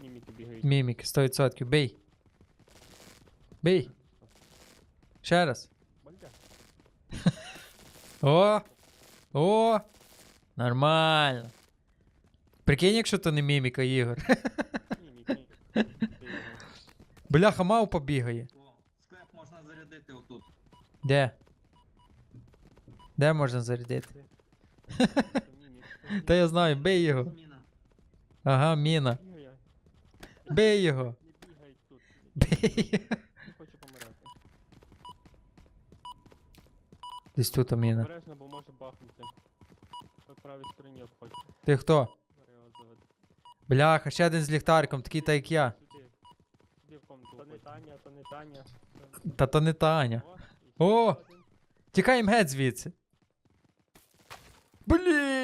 Міміки бігають. Мімік, 100%. Бий. Бий. Ще раз. О! О! Нормально. Прикинь, якщо то не міміка, Ігор. Бляха, мавпа бігає. О, склеп можна зарядити отут. Де? Де можна зарядити? Та я знаю, бий його. Ага, міна. Бий його. Не бігай тут. Бий. його. Не хочу помирати. Десь тут міна. Обережно, бо може бахнути. По правій стороні обходь. Ти хто? Зараз його заведу. Бляха, ще один з ліхтариком, такий та як я. Сюди. Сюди в комнату. То не Таня, то не Таня. Та то не Таня. О, і ще О! один. Тікаємо геть звідси. Блін!